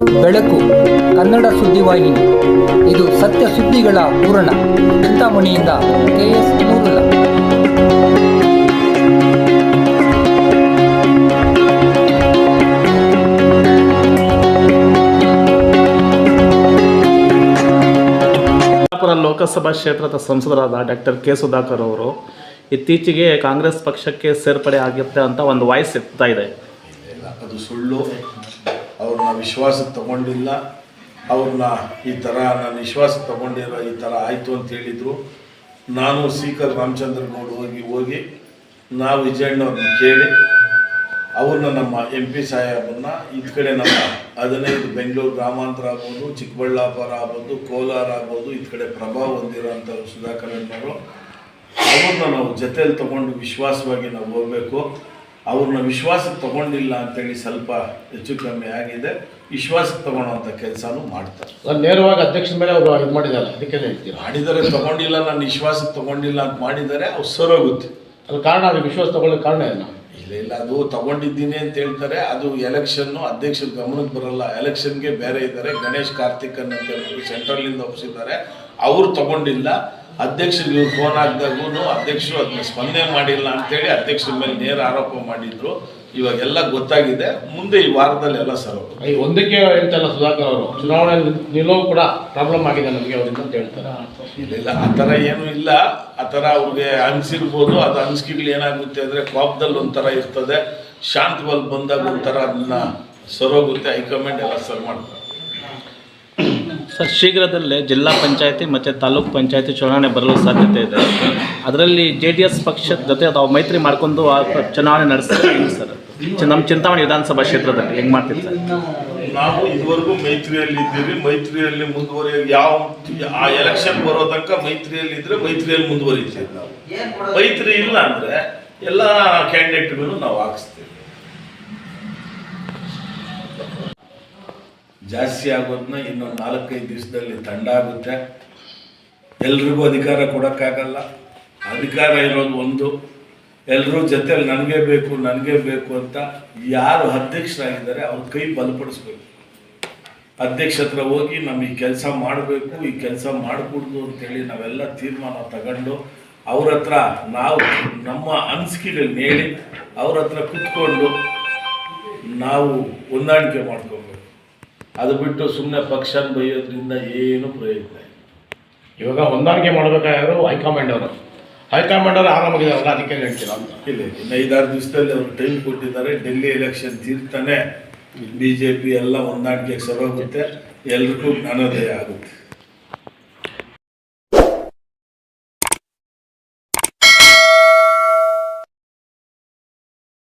ಬೆಳಕು ಕನ್ನಡ ಸುದ್ದಿವಾಹಿನಿ. ಇದು ಸತ್ಯ ಸುದ್ದಿಗಳ ಪೂರಣ ಚಿಂತಾಮಣಿಯಿಂದ ಕೆಎಸ್ ನೂರುಲ್ಲ. ಲೋಕಸಭಾ ಕ್ಷೇತ್ರದ ಸಂಸದರಾದ ಡಾಕ್ಟರ್ ಕೆ ಸುಧಾಕರ್ ಅವರು ಇತ್ತೀಚೆಗೆ ಕಾಂಗ್ರೆಸ್ ಪಕ್ಷಕ್ಕೆ ಸೇರ್ಪಡೆ ಆಗುತ್ತೆ ಅಂತ ಒಂದು ವಾಯ್ಸ್ ಎತ್ತಾ ಇದೆ. ಅದು ಸುಳ್ಳು. ಅವ್ರನ್ನ ವಿಶ್ವಾಸಕ್ಕೆ ತಗೊಂಡಿಲ್ಲ. ಅವ್ರನ್ನ ಈ ಥರ ನಾನು ವಿಶ್ವಾಸ ತಗೊಂಡಿರೋ ಈ ಥರ ಆಯಿತು ಅಂತ ಹೇಳಿದರು. ನಾನು ಸೀಕರ್ ರಾಮಚಂದ್ರ ಗೌಡ್ ಹೋಗಿ ಹೋಗಿ ನಾವು ವಿಜಯಣ್ಣವ್ರನ್ನ ಕೇಳಿ, ಅವ್ರನ್ನ ನಮ್ಮ ಎಂ ಪಿ ಸಾಹೇಬನ್ನ, ಇದ್ ಕಡೆ ನಮ್ಮ ಹದಿನೈದು ಬೆಂಗಳೂರು ಗ್ರಾಮಾಂತರ ಆಗ್ಬೋದು, ಚಿಕ್ಕಬಳ್ಳಾಪುರ ಆಗ್ಬೋದು, ಕೋಲಾರ ಆಗ್ಬೋದು, ಇದ್ ಕಡೆ ಪ್ರಭಾವ ಹೊಂದಿರೋಂಥ ಸುಧಾಕರ್ ಅಣ್ಣವರು. ಅವ್ರನ್ನ ನಾವು ಜೊತೆಯಲ್ಲಿ ತಗೊಂಡು ವಿಶ್ವಾಸವಾಗಿ ನಾವು ಹೋಗ್ಬೇಕು. ಅವ್ರನ್ನ ವಿಶ್ವಾಸಕ್ಕೆ ತಗೊಂಡಿಲ್ಲ ಅಂತೇಳಿ ಸ್ವಲ್ಪ ಹೆಚ್ಚು ಕಮ್ಮಿ ಆಗಿದೆ. ವಿಶ್ವಾಸಕ್ಕೆ ತಗೊಳ್ಳೋಂಥ ಕೆಲಸನೂ ಮಾಡ್ತಾರೆ. ನಾನು ನೇರವಾಗಿ ಅಧ್ಯಕ್ಷರ ಮೇಲೆ ಅವರು ಇದು ಮಾಡಿದ್ದಾರೆ ಅದಕ್ಕೆ ಹೇಳ್ತೀರಾ ಮಾಡಿದರೆ ತಗೊಂಡಿಲ್ಲ ನಾನು ವಿಶ್ವಾಸಕ್ಕೆ ತಗೊಂಡಿಲ್ಲ ಅಂತ ಮಾಡಿದರೆ ಅವ್ರು ಸರೋಗುತ್ತೆ. ಅದು ಕಾರಣ ಅದು ವಿಶ್ವಾಸ ತಗೊಳ್ಳೋ ಕಾರಣ ಏನು? ಇಲ್ಲ ಇಲ್ಲ ಅದು ತಗೊಂಡಿದ್ದೀನಿ ಅಂತ ಹೇಳ್ತಾರೆ. ಅದು ಎಲೆಕ್ಷನ್ನು ಅಧ್ಯಕ್ಷರ ಗಮನಕ್ಕೆ ಬರಲ್ಲ. ಎಲೆಕ್ಷನ್ಗೆ ಬೇರೆ ಇದ್ದಾರೆ. ಗಣೇಶ್ ಕಾರ್ತಿಕನ್ ಅಂತ ಹೇಳಿ ಸೆಂಟ್ರಲಿಂದ ಒಪ್ಪಿಸಿದ್ದಾರೆ. ಅವ್ರು ತಗೊಂಡಿಲ್ಲ ಅಧ್ಯಕ್ಷರಿಗೆ ಫೋನ್ ಆಗ್ದಾಗೂ ಅಧ್ಯಕ್ಷರು ಅದನ್ನ ಸ್ಪಂದನೆ ಮಾಡಿಲ್ಲ ಅಂತೇಳಿ ಅಧ್ಯಕ್ಷರ ಮೇಲೆ ನೇರ ಆರೋಪ ಮಾಡಿದ್ರು. ಇವಾಗೆಲ್ಲ ಗೊತ್ತಾಗಿದೆ. ಮುಂದೆ ಈ ವಾರದಲ್ಲಿ ಎಲ್ಲ ಸರ್ ಈ ಒಂದಕ್ಕೆ ಹೇಳ್ತಲ್ಲ ಸುಧಾಕರ್ ಅವರು ಚುನಾವಣೆ ನಿಲುವು ಕೂಡ ಪ್ರಾಬ್ಲಮ್ ಆಗಿದೆ ನಮಗೆ ಅವರಿಂದ ಅಂತ ಹೇಳ್ತಾರೆ. ಇಲ್ಲ ಇಲ್ಲ ಆ ಥರ ಏನೂ ಇಲ್ಲ. ಆ ಥರ ಅವ್ರಿಗೆ ಅನಿಸಿರ್ಬೋದು ಅದು ಅನಿಸಿಕೆಗಳು ಏನಾಗುತ್ತೆ ಅಂದರೆ ಕೋಪದಲ್ಲಿ ಒಂಥರ ಇರ್ತದೆ. ಶಾಂತವಾಗಿ ಬಂದಾಗ ಒಂಥರ ಅದನ್ನ ಸರೋಗುತ್ತೆ. ಹೈಕಮಾಂಡ್ ಎಲ್ಲ ಸರ್ವ್ ಮಾಡ್ತಾರೆ. ಸರ್, ಶೀಘ್ರದಲ್ಲೇ ಜಿಲ್ಲಾ ಪಂಚಾಯತಿ ಮತ್ತು ತಾಲೂಕ್ ಪಂಚಾಯತಿ ಚುನಾವಣೆ ಬರಲು ಸಾಧ್ಯತೆ ಇದೆ. ಅದರಲ್ಲಿ ಜೆ ಡಿ ಎಸ್ ಪಕ್ಷದ ಜೊತೆ ತಾವು ಮೈತ್ರಿ ಮಾಡ್ಕೊಂಡು ಆ ಚುನಾವಣೆ ನಡೆಸ್ತಾರೆ ಸರ್? ನಮ್ಮ ಚಿಂತಾಮಣಿ ವಿಧಾನಸಭಾ ಕ್ಷೇತ್ರದಲ್ಲಿ ಹೆಂಗೆ ಮಾಡ್ತೀವಿ ಸರ್? ನಾವು ಇದುವರೆಗೂ ಮೈತ್ರಿಯಲ್ಲಿ ಇದ್ದೀವಿ ಮೈತ್ರಿಯಲ್ಲಿ ಮುಂದುವರಿ ಯಾವ ಆ ಎಲೆಕ್ಷನ್ ಬರೋ ತನಕ ಮೈತ್ರಿಯಲ್ಲಿ ಇದ್ರೆ ಮೈತ್ರಿಯಲ್ಲಿ ಮುಂದುವರಿತೀವಿ ನಾವು. ಮೈತ್ರಿ ಇಲ್ಲ ಅಂದ್ರೆ ಎಲ್ಲ ಕ್ಯಾಂಡಿಡೇಟ್ಗಳು ನಾವು ಹಾಕಿಸ್ತೀವಿ. ಜಾಸ್ತಿ ಆಗೋದನ್ನ ಇನ್ನೊಂದು ನಾಲ್ಕೈದು ದಿವಸದಲ್ಲಿ ತಂಡ ಆಗುತ್ತೆ. ಎಲ್ರಿಗೂ ಅಧಿಕಾರ ಕೊಡೋಕ್ಕಾಗಲ್ಲ. ಅಧಿಕಾರ ಇರೋದು ಒಂದು. ಎಲ್ಲರೂ ಜೊತೆಲಿ ನನಗೆ ಬೇಕು ನನಗೆ ಬೇಕು ಅಂತ ಯಾರು ಅಧ್ಯಕ್ಷರಾಗಿದ್ದಾರೆ ಅವ್ರ ಕೈ ಬಲಪಡಿಸ್ಬೇಕು. ಅಧ್ಯಕ್ಷ ಹತ್ರ ಹೋಗಿ ನಮ್ಮ ಈ ಕೆಲಸ ಮಾಡಬೇಕು, ಈ ಕೆಲಸ ಮಾಡಿಕೊಡ್ದು ಅಂತೇಳಿ ನಾವೆಲ್ಲ ತೀರ್ಮಾನ ತಗೊಂಡು ಅವ್ರ ಹತ್ರ ನಾವು ನಮ್ಮ ಅನಿಸಿಕೆಗಳನ್ನ ಹೇಳಿ ಅವ್ರ ಹತ್ರ ಕುತ್ಕೊಂಡು ನಾವು ಹೊಂದಾಣಿಕೆ ಮಾಡ್ಕೋಬೇಕು. ಅದು ಬಿಟ್ಟು ಸುಮ್ಮನೆ ಪಕ್ಷನ ಬೈಯೋದ್ರಿಂದ ಏನು ಪ್ರಯೋಜನ ಇಲ್ಲ. ಇವಾಗ ಹೊಂದಾಣಿಕೆ ಮಾಡಬೇಕಾಗಿರೋ ಹೈಕಮಾಂಡ್ ಅವರು. ಹೈಕಮಾಂಡ್ ಅವರು ಆರಾಮಾಗಿದಾರಲ್ಲ ಅದಕ್ಕೆ ಹೇಳ್ತೀರ ಅಂತ. ಇಲ್ಲ ಇನ್ನು ಐದಾರು ದಿವಸದಲ್ಲಿ ಅವರು ಟೈಮ್ ಕೊಟ್ಟಿದ್ದಾರೆ ಡೆಲ್ಲಿ ಎಲೆಕ್ಷನ್ ತೀರ್ತಾನೆ. ಬಿ ಜೆ ಪಿ ಎಲ್ಲ ಹೊಂದಾಣಿಕೆಗೆ ಸರೋಗುತ್ತೆ ಎಲ್ರಿಗೂ ಜ್ಞಾನೋದಯ ಆಗುತ್ತೆ.